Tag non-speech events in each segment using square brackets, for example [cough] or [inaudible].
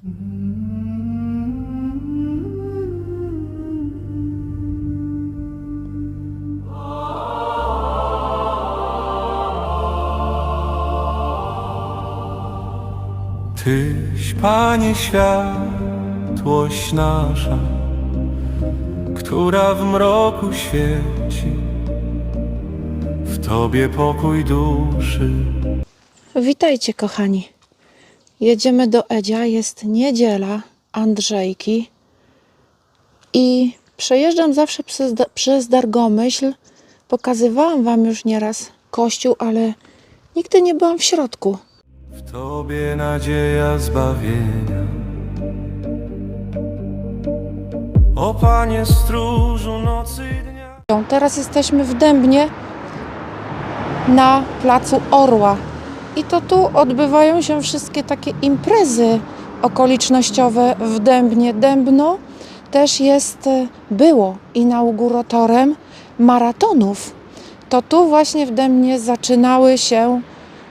Tyś, Panie, światłość nasza, która w mroku świeci, w Tobie pokój duszy. Witajcie, kochani. Jedziemy do Edzia. Jest niedziela Andrzejki. I przejeżdżam zawsze przez, przez Dargomyśl. Pokazywałam Wam już nieraz kościół, ale nigdy nie byłam w środku. W Tobie nadzieja zbawienia. O Panie stróżu nocy i dnia. Teraz jesteśmy w Dębnie na placu Orła. I to tu odbywają się wszystkie takie imprezy okolicznościowe w Dębnie. Dębno też jest, e, było inauguratorem maratonów. To tu właśnie w Dębnie zaczynały się,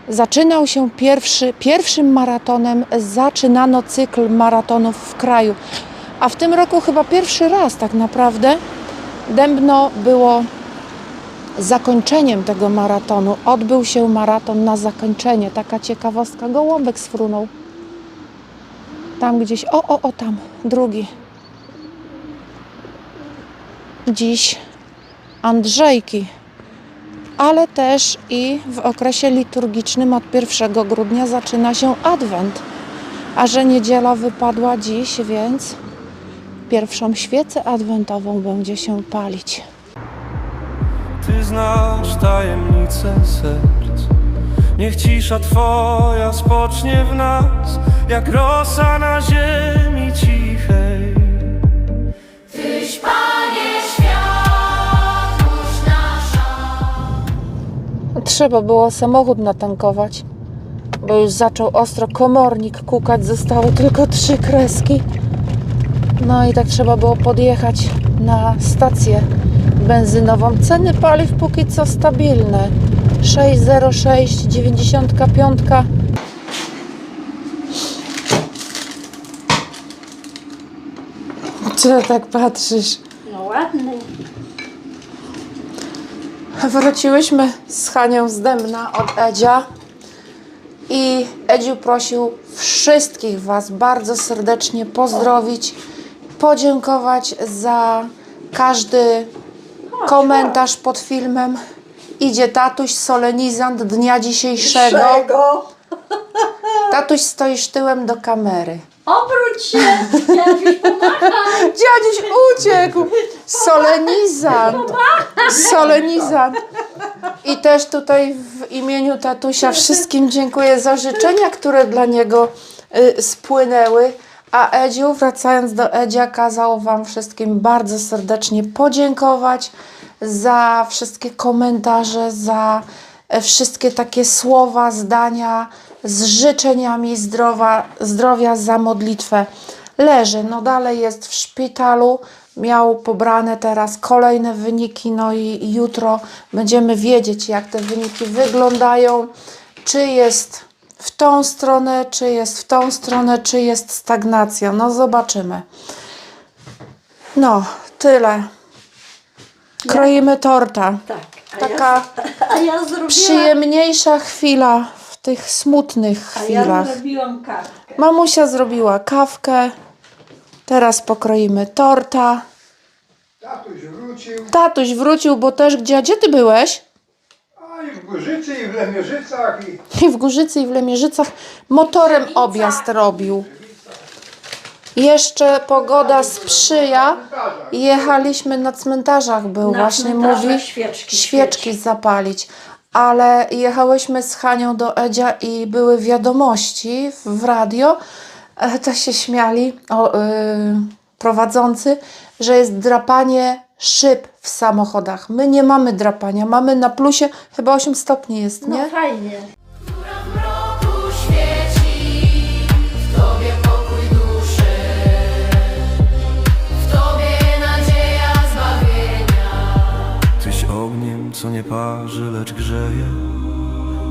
zaczynał się pierwszy, pierwszym maratonem, zaczynano cykl maratonów w kraju. A w tym roku chyba pierwszy raz tak naprawdę Dębno było zakończeniem tego maratonu. Odbył się maraton na zakończenie. Taka ciekawostka. Gołąbek sfrunął. Tam gdzieś. O, o, o, tam. Drugi. Dziś Andrzejki. Ale też i w okresie liturgicznym od 1 grudnia zaczyna się Adwent. A że niedziela wypadła dziś, więc pierwszą świecę adwentową będzie się palić. Ty znasz tajemnice serc. Niech cisza Twoja spocznie w nas, jak rosa na ziemi cichej. Tyś, Panie, światłość nasza. Trzeba było samochód natankować, bo już zaczął ostro komornik kukać. Zostały tylko trzy kreski. No i tak trzeba było podjechać na stację benzynową. Ceny paliw póki co stabilne. 6,06, 95. Co tak patrzysz? No ładny. Wróciłyśmy z Hanią z Dębna od Edzia i Edziu prosił wszystkich Was bardzo serdecznie pozdrowić, podziękować za każdy komentarz pod filmem. Idzie tatuś solenizant dnia dzisiejszego. Tatuś stoisz tyłem do kamery. Obróć się! Jakiś pomacha! Dziadziuś uciekł! Solenizant! Solenizant! I też tutaj w imieniu tatusia wszystkim dziękuję za życzenia, które dla niego y, spłynęły. A Edziu, wracając do Edzia, kazał Wam wszystkim bardzo serdecznie podziękować za wszystkie komentarze, za e, wszystkie takie słowa, zdania z życzeniami zdrowa, zdrowia za modlitwę. Leży, no dalej jest w szpitalu, miał pobrane teraz kolejne wyniki, no i jutro będziemy wiedzieć, jak te wyniki wyglądają, czy jest w tą stronę, czy jest w tą stronę, czy jest stagnacja. No zobaczymy. No, tyle. Kroimy torta. Tak. A Taka ja, [laughs] a ja zrobiłam, przyjemniejsza chwila w tych smutnych a ja chwilach. zrobiłam kartkę. Mamusia zrobiła kawkę. Teraz pokroimy torta. Tatuś wrócił, Tatuś wrócił, bo też gdzie, gdzie ty byłeś? Górzycy, i w Lemierzycach, i I w Górzycy i w Lemierzycach motorem objazd robił. Jeszcze pogoda sprzyja. Jechaliśmy na cmentarzach był, Na właśnie cmentarzach mówi świeczki świeczki zapalić. Ale jechałyśmy z Hanią do Edzia i były wiadomości w radio. E, To się śmiali o, y, prowadzący, że jest drapanie szyb w samochodach. My nie mamy drapania, mamy na plusie chyba 8 stopni jest, nie? No fajnie. która w mroku świeci, w Tobie pokój duszy, w Tobie nadzieja zbawienia. Tyś ogniem, co nie parzy, lecz grzeje.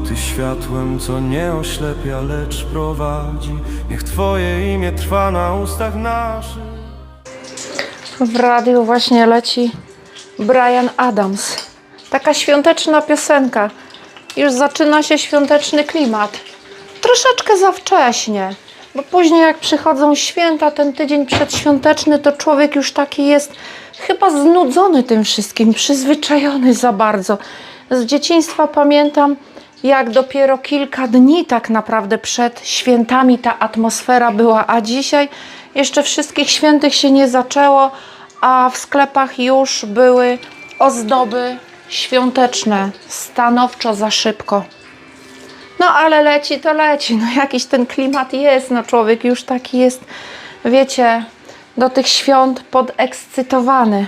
Ty światłem, co nie oślepia, lecz prowadzi Niech Twoje imię trwa na ustach naszych W radiu właśnie leci Brian Adams. Taka świąteczna piosenka. Już zaczyna się świąteczny klimat. Troszeczkę za wcześnie, bo później jak przychodzą święta, ten tydzień przedświąteczny, to człowiek już taki jest chyba znudzony tym wszystkim, przyzwyczajony za bardzo. Z dzieciństwa pamiętam, jak dopiero kilka dni tak naprawdę przed świętami ta atmosfera była, a dzisiaj jeszcze wszystkich świętych się nie zaczęło, a w sklepach już były ozdoby świąteczne, stanowczo za szybko. No ale leci to leci, no jakiś ten klimat jest, no człowiek już taki jest, wiecie, do tych świąt podekscytowany.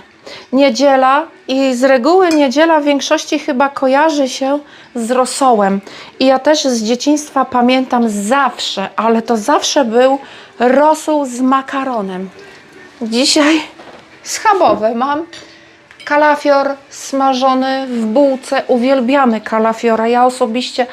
Niedziela i z reguły niedziela w większości chyba kojarzy się z rosołem. I ja też z dzieciństwa pamiętam zawsze, ale to zawsze był rosół z makaronem. Dzisiaj schabowe mam. Kalafior smażony w bułce. Uwielbiamy kalafiora. Ja osobiście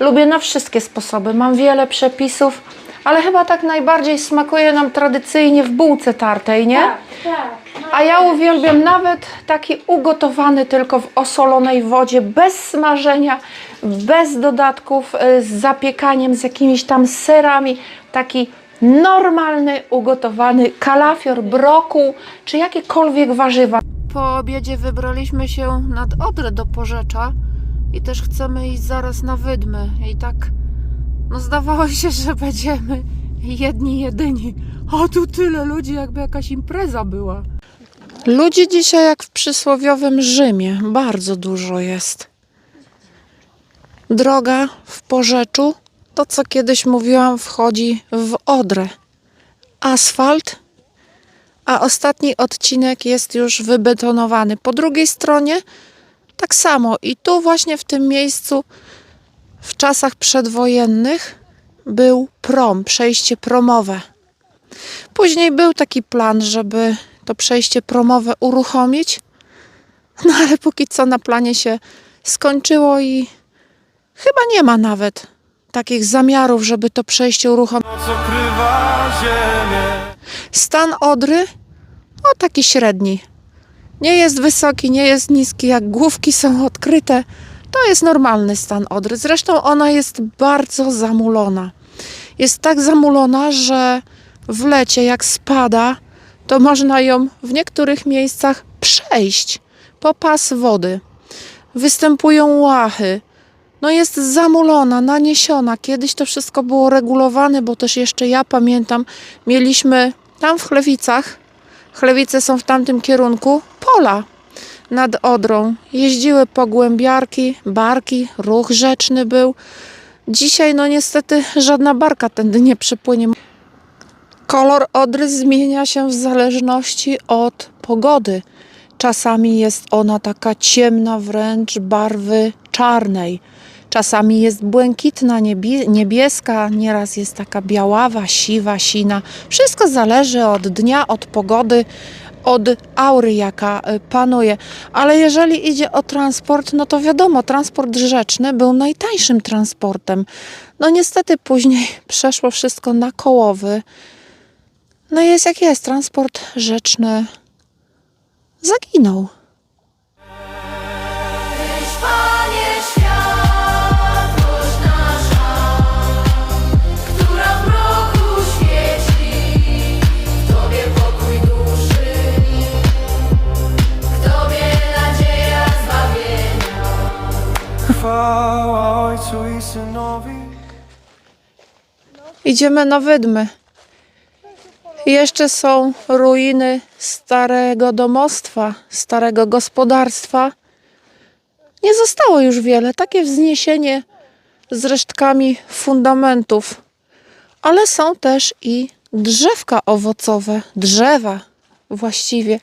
lubię na wszystkie sposoby. Mam wiele przepisów, ale chyba tak najbardziej smakuje nam tradycyjnie w bułce tartej, nie? Tak, tak. A ja uwielbiam nawet taki ugotowany tylko w osolonej wodzie, bez smażenia, bez dodatków, y, z zapiekaniem, z jakimiś tam serami. Taki normalny, ugotowany kalafior, brokuł, czy jakiekolwiek warzywa. Po obiedzie wybraliśmy się nad Odrę do Porzecza i też chcemy iść zaraz na Wydmy. I tak, no zdawało się, że będziemy jedni, jedyni. A tu tyle ludzi, jakby jakaś impreza była. Ludzi dzisiaj jak w przysłowiowym Rzymie. Bardzo dużo jest. Droga w Porzeczu, to co kiedyś mówiłam, wchodzi w Odrę. Asfalt, a ostatni odcinek jest już wybetonowany. Po drugiej stronie tak samo. I tu właśnie w tym miejscu w czasach przedwojennych był prom, przejście promowe. Później był taki plan, żeby to przejście promowe uruchomić, no ale póki co na planie się skończyło i chyba nie ma nawet takich zamiarów, żeby to przejście uruchomić. Stan Odry, o taki średni. Nie jest wysoki, nie jest niski, jak główki są odkryte, to jest normalny stan Odry. Zresztą ona jest bardzo zamulona. Jest tak zamulona, że w lecie jak spada, to można ją w niektórych miejscach przejść po pas wody. Występują łachy. No jest zamulona, naniesiona. Kiedyś to wszystko było regulowane, bo też jeszcze ja pamiętam, mieliśmy tam w Chlewicach, Chlewice są w tamtym kierunku, pola nad Odrą. Jeździły pogłębiarki, barki, ruch rzeczny był. Dzisiaj no niestety żadna barka tędy nie przypłynie. Kolor Odry zmienia się w zależności od pogody. Czasami jest ona taka ciemna, wręcz barwy czarnej. Czasami jest błękitna, niebie- niebieska, nieraz jest taka biaława, siwa, sina. Wszystko zależy od dnia, od pogody, od aury, jaka y, panuje. Ale jeżeli idzie o transport, no to wiadomo, transport rzeczny był najtańszym transportem. No niestety później [laughs] przeszło wszystko na kołowy. No jest jak jest, transport rzeczny zaginął. Chwała Ojcu i Synowi Idziemy na wydmy. Jeszcze są ruiny starego domostwa, starego gospodarstwa. Nie zostało już wiele, takie wzniesienie z resztkami fundamentów, ale są też i drzewka owocowe, drzewa właściwie,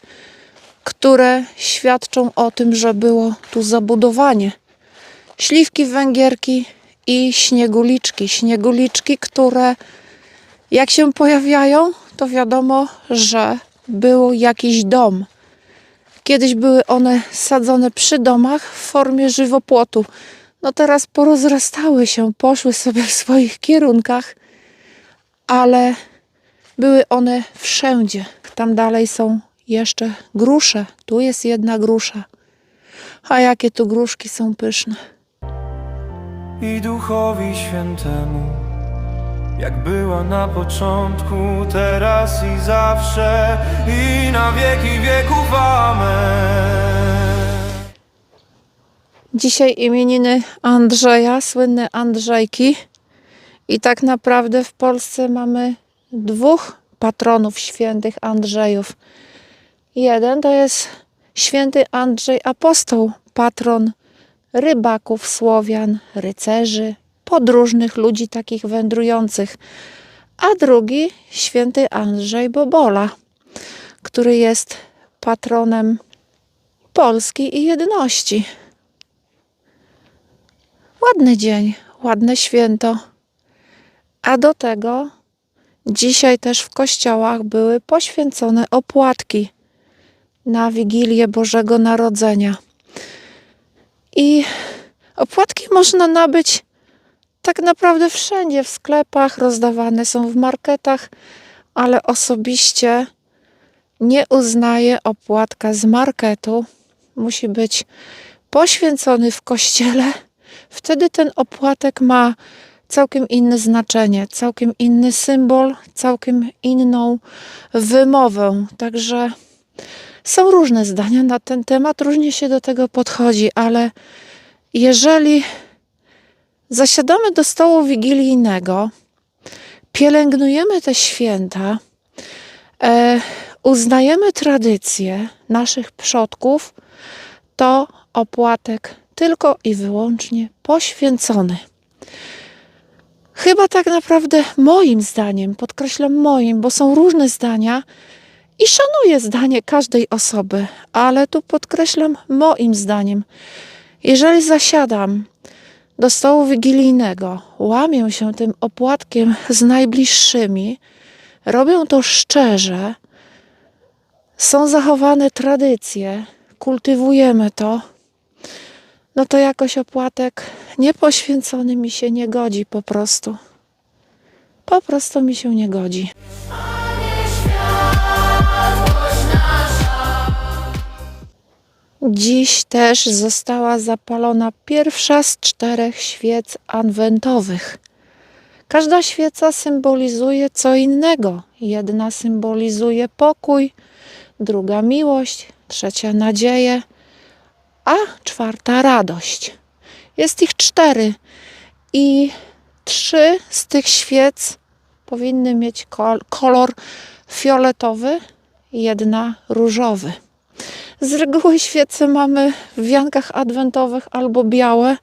które świadczą o tym, że było tu zabudowanie. Śliwki węgierki i śnieguliczki. Śnieguliczki, które jak się pojawiają, to wiadomo, że był jakiś dom. Kiedyś były one sadzone przy domach w formie żywopłotu. no teraz porozrastały się, poszły sobie w swoich kierunkach, ale były one wszędzie. Tam dalej są jeszcze grusze. Tu jest jedna grusza. A jakie tu gruszki są pyszne. I Duchowi Świętemu, jak była na początku, teraz i zawsze, i na wieki wieków. Amen. Dzisiaj imieniny Andrzeja, słynne Andrzejki. I tak naprawdę w Polsce mamy dwóch patronów świętych Andrzejów. Jeden to jest święty Andrzej Apostoł, patron rybaków, Słowian, rycerzy, podróżnych ludzi takich wędrujących. A drugi święty Andrzej Bobola, który jest patronem Polski i jedności. Ładny dzień, ładne święto. A do tego dzisiaj też w kościołach były poświęcone opłatki na Wigilię Bożego Narodzenia. I opłatki można nabyć tak naprawdę wszędzie w sklepach, rozdawane są w marketach, ale osobiście nie uznaję opłatka z marketu. Musi być poświęcony w kościele. Wtedy ten opłatek ma całkiem inne znaczenie, całkiem inny symbol, całkiem inną wymowę. Także są różne zdania na ten temat, różnie się do tego podchodzi, ale jeżeli zasiadamy do stołu wigilijnego, pielęgnujemy te święta, e, uznajemy tradycje naszych przodków, to opłatek tylko i wyłącznie poświęcony. Chyba tak naprawdę moim zdaniem, podkreślam moim, bo są różne zdania i szanuję zdanie każdej osoby, ale tu podkreślam moim zdaniem. Jeżeli zasiadam do stołu wigilijnego, łamię się tym opłatkiem z najbliższymi, robią to szczerze, są zachowane tradycje, kultywujemy to, no to jakoś opłatek niepoświęcony mi się nie godzi po prostu. Po prostu mi się nie godzi. Dziś też została zapalona pierwsza z czterech świec adwentowych. Każda świeca symbolizuje co innego. Jedna symbolizuje pokój, druga miłość, trzecia nadzieję, a czwarta radość. Jest ich cztery i trzy z tych świec powinny mieć kol- kolor fioletowy, jedna różowy. Z reguły świece mamy w wiankach adwentowych albo białe,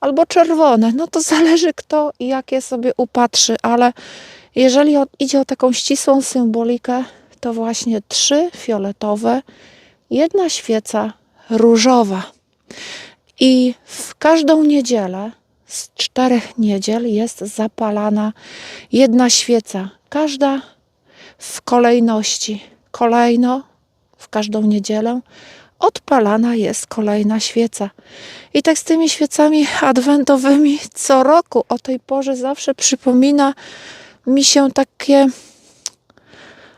albo czerwone. No to zależy kto i jakie sobie upatrzy, ale jeżeli idzie o taką ścisłą symbolikę, to właśnie trzy fioletowe, jedna świeca różowa. I w każdą niedzielę z czterech niedziel jest zapalana jedna świeca, każda w kolejności. Kolejno w każdą niedzielę odpalana jest kolejna świeca. I tak z tymi świecami adwentowymi co roku o tej porze zawsze przypomina mi się takie.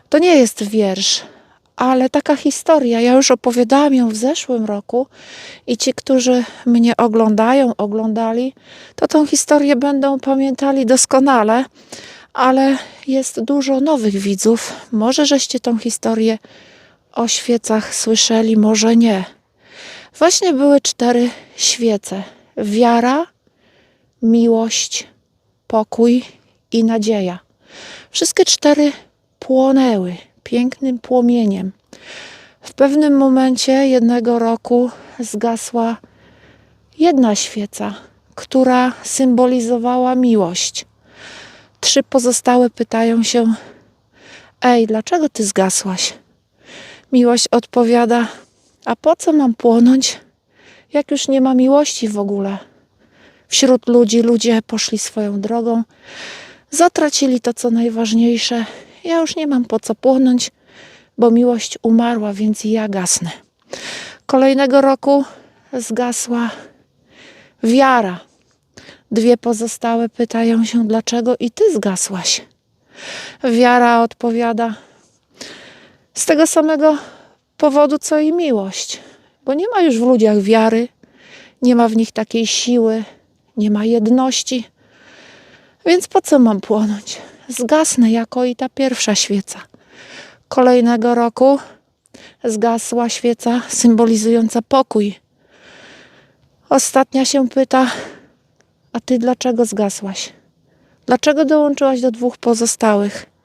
To nie jest wiersz, ale taka historia. Ja już opowiadałam ją w zeszłym roku i ci, którzy mnie oglądają, oglądali, to tą historię będą pamiętali doskonale, ale jest dużo nowych widzów. Może żeście tą historię o świecach słyszeli, może nie. Właśnie były cztery świece: wiara, miłość, pokój i nadzieja. Wszystkie cztery płonęły pięknym płomieniem. W pewnym momencie jednego roku zgasła jedna świeca, która symbolizowała miłość. Trzy pozostałe pytają się: Ej, dlaczego ty zgasłaś? Miłość odpowiada: A po co mam płonąć, jak już nie ma miłości w ogóle? Wśród ludzi ludzie poszli swoją drogą, zatracili to, co najważniejsze. Ja już nie mam po co płonąć, bo miłość umarła, więc ja gasnę. Kolejnego roku zgasła Wiara. Dwie pozostałe pytają się, dlaczego i ty zgasłaś. Wiara odpowiada, z tego samego powodu, co i miłość, bo nie ma już w ludziach wiary, nie ma w nich takiej siły, nie ma jedności. Więc po co mam płonąć? Zgasnę jako i ta pierwsza świeca. Kolejnego roku zgasła świeca symbolizująca pokój. Ostatnia się pyta: A ty dlaczego zgasłaś? Dlaczego dołączyłaś do dwóch pozostałych?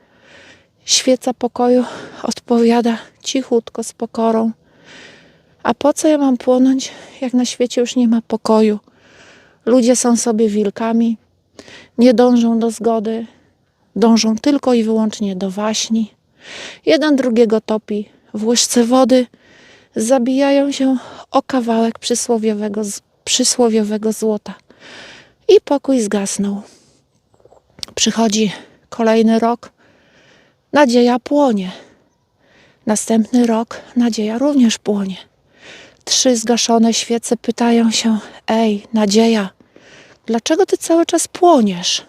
Świeca pokoju odpowiada cichutko, z pokorą. A po co ja mam płonąć, jak na świecie już nie ma pokoju? Ludzie są sobie wilkami, nie dążą do zgody, dążą tylko i wyłącznie do waśni. Jeden drugiego topi w łyżce wody, zabijają się o kawałek przysłowiowego, przysłowiowego złota. I pokój zgasnął. Przychodzi kolejny rok, nadzieja płonie. Następny rok nadzieja również płonie. Trzy zgaszone świece pytają się: Ej, nadzieja, dlaczego ty cały czas płoniesz?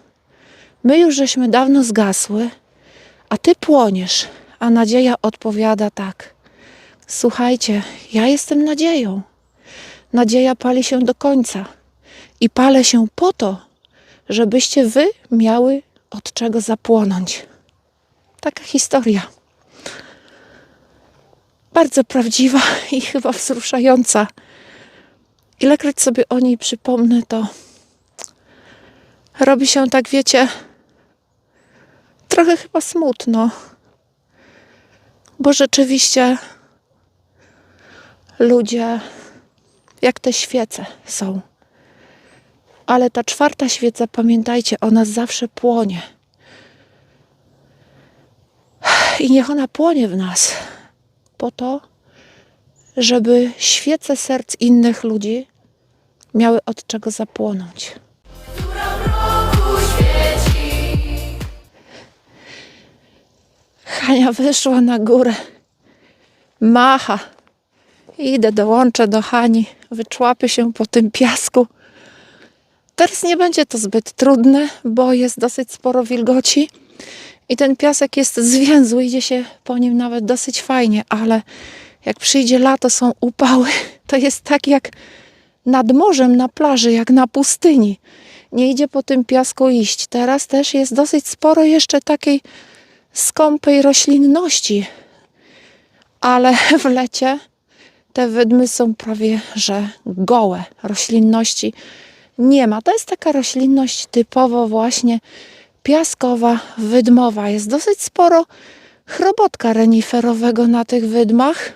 My już żeśmy dawno zgasły, a ty płoniesz. A nadzieja odpowiada tak: Słuchajcie, ja jestem nadzieją. Nadzieja pali się do końca i palę się po to, żebyście wy miały od czego zapłonąć. Taka historia. Bardzo prawdziwa i chyba wzruszająca. Ilekroć sobie o niej przypomnę, to robi się tak, wiecie, trochę chyba smutno, bo rzeczywiście ludzie jak te świece są. Ale ta czwarta świeca, pamiętajcie, ona zawsze płonie. I niech ona płonie w nas po to, żeby świece serc innych ludzi miały od czego zapłonąć. Hania wyszła na górę. Macha. Idę, dołączę do Hani. Wyczłapię się po tym piasku. Teraz nie będzie to zbyt trudne, bo jest dosyć sporo wilgoci i ten piasek jest zwięzły, idzie się po nim nawet dosyć fajnie, ale jak przyjdzie lato, są upały, [laughs] to jest tak jak nad morzem na plaży, jak na pustyni. Nie idzie po tym piasku iść. Teraz też jest dosyć sporo jeszcze takiej skąpej roślinności, ale [laughs] w lecie te wydmy są prawie że gołe. Roślinności nie ma. To jest taka roślinność typowo właśnie piaskowa, wydmowa. Jest dosyć sporo chrobotka reniferowego na tych wydmach.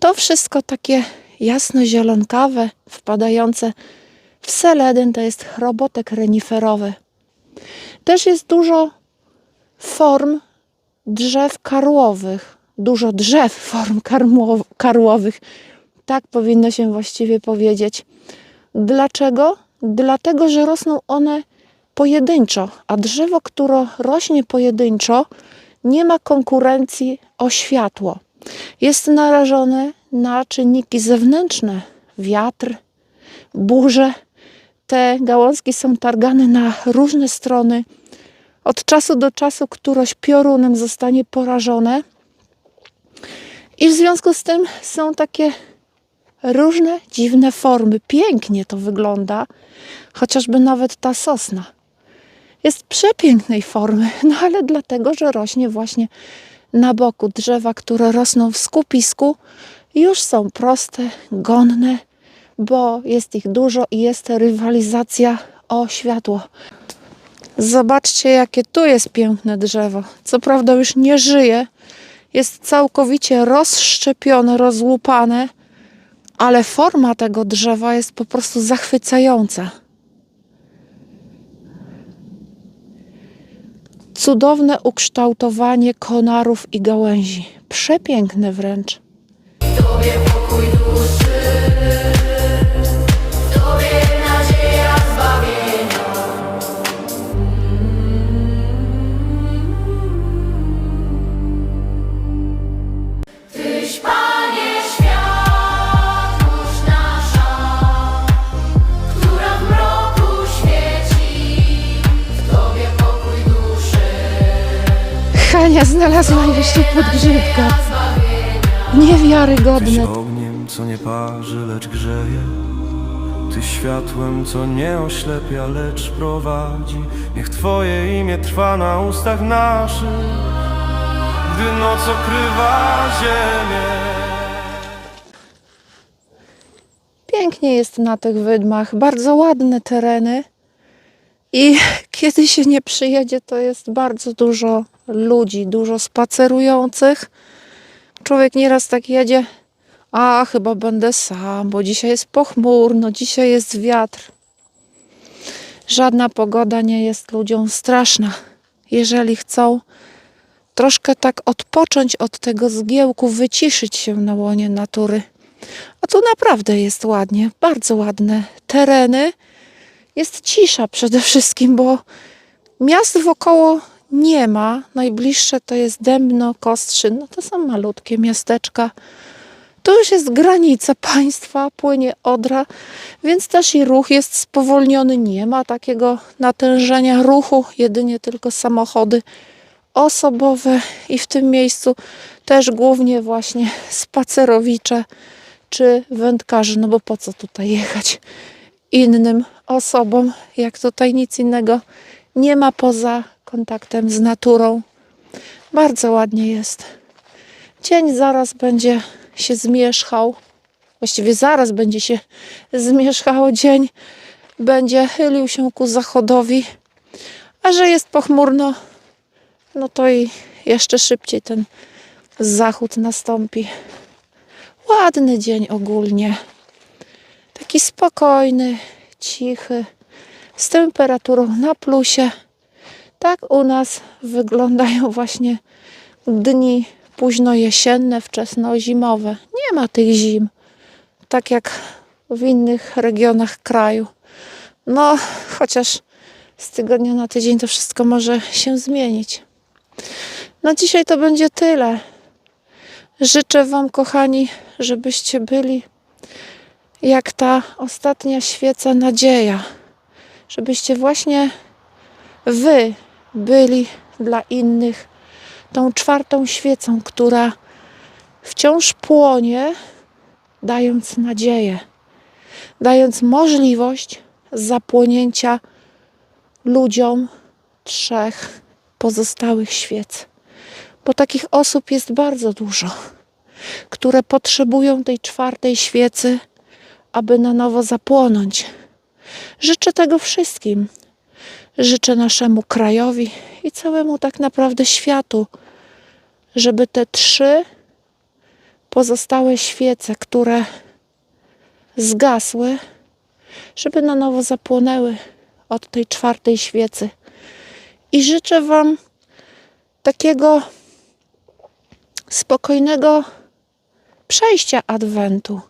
To wszystko takie jasno-zielonkawe, wpadające w seledyn, to jest chrobotek reniferowy. Też jest dużo form drzew karłowych. Dużo drzew form karłowych. Tak powinno się właściwie powiedzieć. Dlaczego? Dlatego, że rosną one pojedynczo, a drzewo, które rośnie pojedynczo, nie ma konkurencji o światło. Jest narażone na czynniki zewnętrzne, wiatr, burze. Te gałązki są targane na różne strony. Od czasu do czasu któroś piorunem zostanie porażone. I w związku z tym są takie różne dziwne formy. Pięknie to wygląda, chociażby nawet ta sosna. Jest przepięknej formy, no ale dlatego, że rośnie właśnie na boku drzewa, które rosną w skupisku, już są proste, gonne, bo jest ich dużo i jest rywalizacja o światło. Zobaczcie, jakie tu jest piękne drzewo. Co prawda już nie żyje, jest całkowicie rozszczepione, rozłupane, ale forma tego drzewa jest po prostu zachwycająca. Cudowne ukształtowanie konarów i gałęzi. Przepiękne wręcz. Hania znalazła jeszcze podgrzewkę. Tyś Niewiarygodne. ogniem, co nie parzy, lecz grzeje Ty światłem, co nie oślepia, lecz prowadzi Niech Twoje imię trwa na ustach naszych Gdy noc okrywa ziemię Pięknie jest na tych wydmach, bardzo ładne tereny. I kiedy się nie przyjedzie, to jest bardzo dużo ludzi, dużo spacerujących. Człowiek nieraz tak jedzie, a chyba będę sam, bo dzisiaj jest pochmurno, dzisiaj jest wiatr. Żadna pogoda nie jest ludziom straszna. Jeżeli chcą troszkę tak odpocząć od tego zgiełku, wyciszyć się na łonie natury. A tu naprawdę jest ładnie, bardzo ładne tereny. Jest cisza przede wszystkim, bo miast wokoło nie ma. Najbliższe to jest Dębno, Kostrzyn. No to są malutkie miasteczka. To już jest granica państwa, płynie Odra, więc też i ruch jest spowolniony. Nie ma takiego natężenia ruchu, jedynie tylko samochody osobowe i w tym miejscu też głównie właśnie spacerowicze czy wędkarze, no bo po co tutaj jechać innym osobom, jak tutaj nic innego nie ma poza kontaktem z naturą. Bardzo ładnie jest. Dzień zaraz będzie się zmierzchał. Właściwie zaraz będzie się zmierzchał dzień. Będzie chylił się ku zachodowi. A że jest pochmurno, no to i jeszcze szybciej ten zachód nastąpi. Ładny dzień ogólnie. Taki spokojny, cichy, z temperaturą na plusie. Tak u nas wyglądają właśnie dni późno jesienne, wczesno zimowe. Nie ma tych zim, tak jak w innych regionach kraju. No, chociaż z tygodnia na tydzień to wszystko może się zmienić. Na dzisiaj to będzie tyle. Życzę Wam, kochani, żebyście byli jak ta ostatnia świeca nadzieja. Żebyście właśnie Wy byli dla innych tą czwartą świecą, która wciąż płonie, dając nadzieję, dając możliwość zapłonięcia ludziom trzech pozostałych świec bo takich osób jest bardzo dużo, które potrzebują tej czwartej świecy, aby na nowo zapłonąć. Życzę tego wszystkim. Życzę naszemu krajowi i całemu tak naprawdę światu, żeby te trzy pozostałe świece, które zgasły, żeby na nowo zapłonęły od tej czwartej świecy. I życzę Wam takiego spokojnego przejścia Adwentu,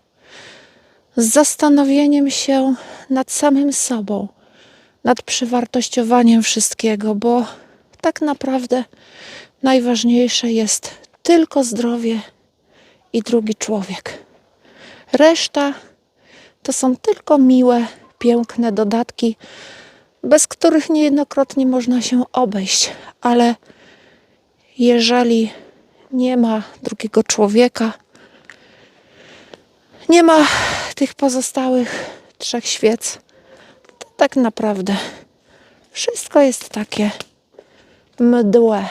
z zastanowieniem się nad samym sobą, nad przywartościowaniem wszystkiego, bo tak naprawdę najważniejsze jest tylko zdrowie i drugi człowiek. Reszta to są tylko miłe, piękne dodatki, bez których niejednokrotnie można się obejść, ale jeżeli nie ma drugiego człowieka, nie ma tych pozostałych trzech świec, tak naprawdę wszystko jest takie mdłe.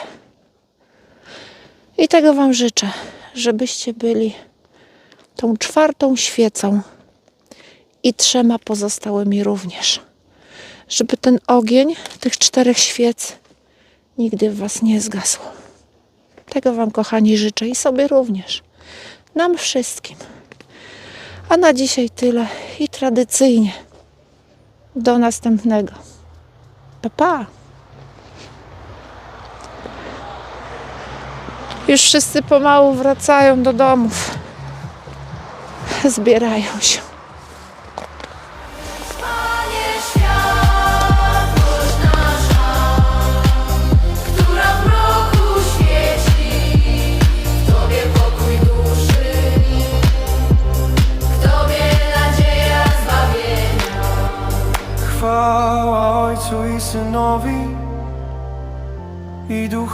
I tego Wam życzę, żebyście byli tą czwartą świecą i trzema pozostałymi również. Żeby ten ogień tych czterech świec nigdy w Was nie zgasł. Tego Wam, kochani, życzę i sobie również. Nam wszystkim. A na dzisiaj tyle i tradycyjnie. Do następnego. Pa, pa. Już wszyscy pomału wracają do domów. Zbierają się.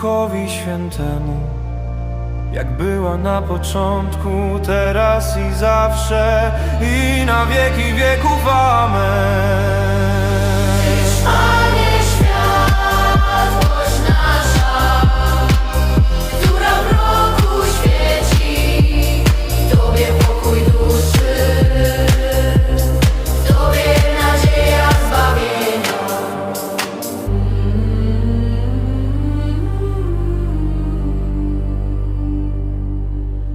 Duchowi Świętemu jak była na początku, teraz i zawsze, i na wieki wieków. Amen.